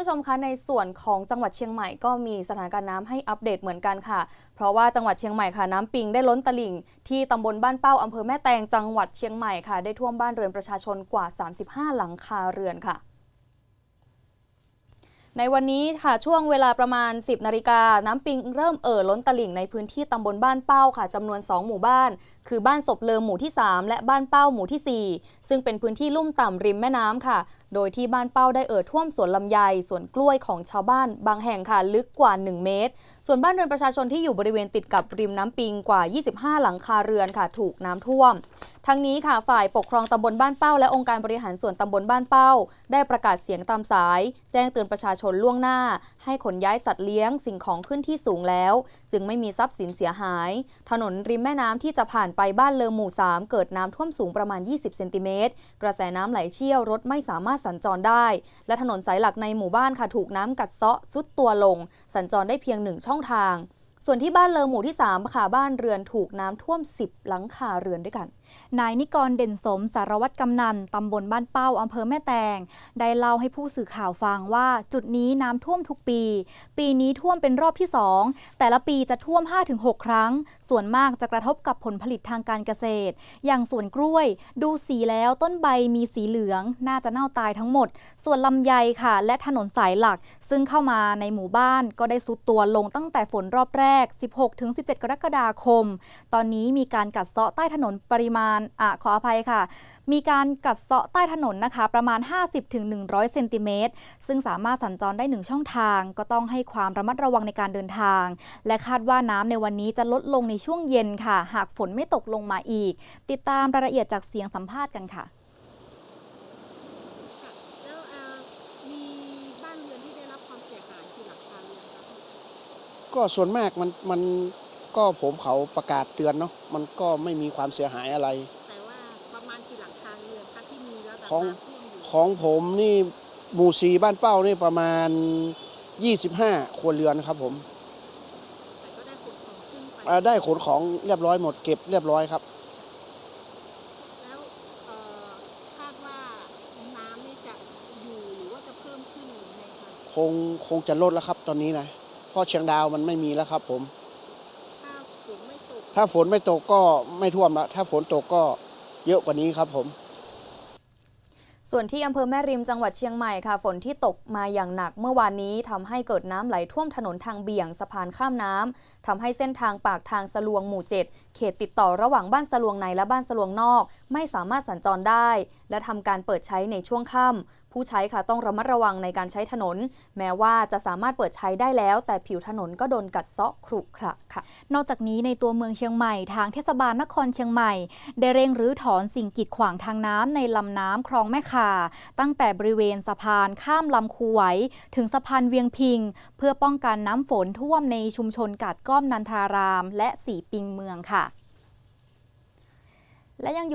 ผู้ชมคะในส่วนของจังหวัดเชียงใหม่ก็มีสถานการณ์น้ำให้อัปเดตเหมือนกันค่ะ เพราะว่าจังหวัดเชียงใหม่ค่ะน้ำปิงได้ล้นตลิ่ง ที่ตำบลบ้านเป้าอำเภอแม่แตงจังหวัดเชียงใหม่ค่ะ ได้ท่วมบ้านเรือนประชาชนกว่า 35 หลังคาเรือนค่ะ ในวันนี้ค่ะช่วงเวลาประมาณ 10นาฬิกาน้ำปิงเริ่มเอ่อล้นตลิ่งในพื้นที่ตำบลบ้านเป้าค่ะจำนวน 2 หมู่บ้าน คือบ้านศพเลิมหมู่ที่ 3 และบ้านเป้าหมู่ที่ 4 ซึ่งเป็นพื้นที่ลุ่มต่ำริมแม่น้ำค่ะ โดยที่บ้านเป้าได้เอ่อท่วมสวนลำไยสวนกล้วยของชาวบ้าน บางแห่งค่ะลึกกว่า 1 เมตร ส่วนบ้านเรือนประชาชนที่อยู่บริเวณติดกับริมน้ำปิงกว่า 25 หลังคาเรือนค่ะ ถูกน้ำท่วม ทั้งนี้ค่ะฝ่ายปกครองตำบลบ้านเป้า และองค์การบริหารส่วนตำบลบ้านเป้า ได้ประกาศเสียงตามสาย แจ้งเตือนประชาชนล่วงหน้า ให้ขนย้ายสัตว์เลี้ยงสิ่งของขึ้นที่สูงแล้ว จึงไม่มีทรัพย์สินเสียหาย ถนนริมแม่น้ำที่จะผ่านไปบ้านเลอหมู่ 3 เกิดน้ำท่วมสูงประมาณ 20 เซนติเมตร กระแสน้ำไหลเชี่ยวรถไม่สามารถสัญจรได้ และถนนสายหลักในหมู่บ้านค่ะถูกน้ำกัดเซาะซุดตัวลง สัญจรได้เพียงหนึ่งช่องทาง ส่วนที่บ้านเลอหมู่ที่ 3 ค่ะบ้านเรือนถูกน้ำท่วม 10 หลังคาเรือนด้วยกัน นายนิกรเด่นสมสารวัตรกำนันตำบลบ้านเป้าอำเภอแม่แตง ได้เล่าให้ผู้สื่อข่าวฟังว่าจุดนี้น้ำท่วมทุกปี ปีนี้ท่วมเป็นรอบที่ 2 แต่ละปีจะท่วม 5-6 ครั้ง ส่วนมากจะกระทบกับผลผลิตทางการเกษตร อย่างสวนกล้วย ดูสีแล้วต้นใบมีสีเหลือง น่าจะเน่าตายทั้งหมด ส่วนลำไยค่ะ และถนนสายหลัก ซึ่งเข้ามาในหมู่บ้านก็ได้สุดตัวลงตั้งแต่ฝนรอบแรก16-17 กรกฎาคม ตอนนี้มีการกัดเซาะใต้ถนนปริมาณอะขออภัยค่ะ มีการกัดเซาะใต้ถนนนะคะประมาณ 50-100 เซนติเมตร ซึ่งสามารถสัญจรได้หนึ่งช่องทาง ก็ต้องให้ความระมัดระวังในการเดินทาง และคาดว่าน้ำในวันนี้จะลดลงในช่วงเย็นค่ะ หากฝนไม่ตกลงมาอีก ติดตามรายละเอียดจากเสียงสัมภาษณ์กันค่ะแล้วเอ่อมีบ้านเรือนที่ได้รับความเสียหายกี่หลังคาเรือนคะพี่ ก็ส่วนมากมันมันก็ผมเขาประกาศเตือนเนาะมันก็ไม่มีความเสียหายอะไร แต่ว่าประมาณกี่หลังคาเรือนคะที่มีระดับของน้ำท่วมอยู่ของผมนี่หมู่ซีบ้านเป้านี่ประมาณ 25 ครัวเรือนครับผมแต่ก็ได้ขนของขึ้นไปอ่าได้ขนของเรียบร้อยหมดเก็บเรียบร้อยครับ แล้วเอ่อคาดว่าน้ำนี่จะอยู่หรือว่าจะเพิ่มขึ้นหรือไงคะคงคงจะลดแล้วครับตอนนี้นะ เพราะเชียงดาวมันไม่มีแล้วครับผม ถ้าฝนไม่ตกถ้าฝนไม่ตกก็ไม่ท่วมละถ้าฝนตกก็เยอะกว่านี้ครับผม ส่วนที่อำเภอแม่ริมจังหวัดเชียงใหม่ค่ะ ฝนที่ตกมาอย่างหนักเมื่อวานนี้ทำให้เกิดน้ำไหลท่วมถนนทางเบี่ยงสะพานข้ามน้ำทำให้เส้นทางปากทางสะลวงหมู่ 7 เขตติดต่อระหว่างบ้านสะลวงในและบ้านสะลวงนอก ไม่สามารถสัญจรได้ และทำการเปิดใช้ในช่วงค่ำ ผู้ใช้ค่ะต้องระมัดระวังในการใช้ถนน แม้ว่าจะสามารถเปิดใช้ได้แล้ว แต่ผิวถนนก็โดนกัดเซาะขรุขระค่ะ นอกจากนี้ในตัวเมืองเชียงใหม่ทางเทศบาลนครเชียงใหม่ ได้เร่งรื้อถอนสิ่งกีดขวางทางน้ำในลำน้ำคลองแม่ข่าตั้งแต่บริเวณสะพานข้ามลำคูไหวถึงสะพานเวียงพิง เพื่อป้องกันน้ำฝนท่วมในชุมชนกาดก้อมนันทาราม และสีปิงเมืองค่ะ และยังอยู่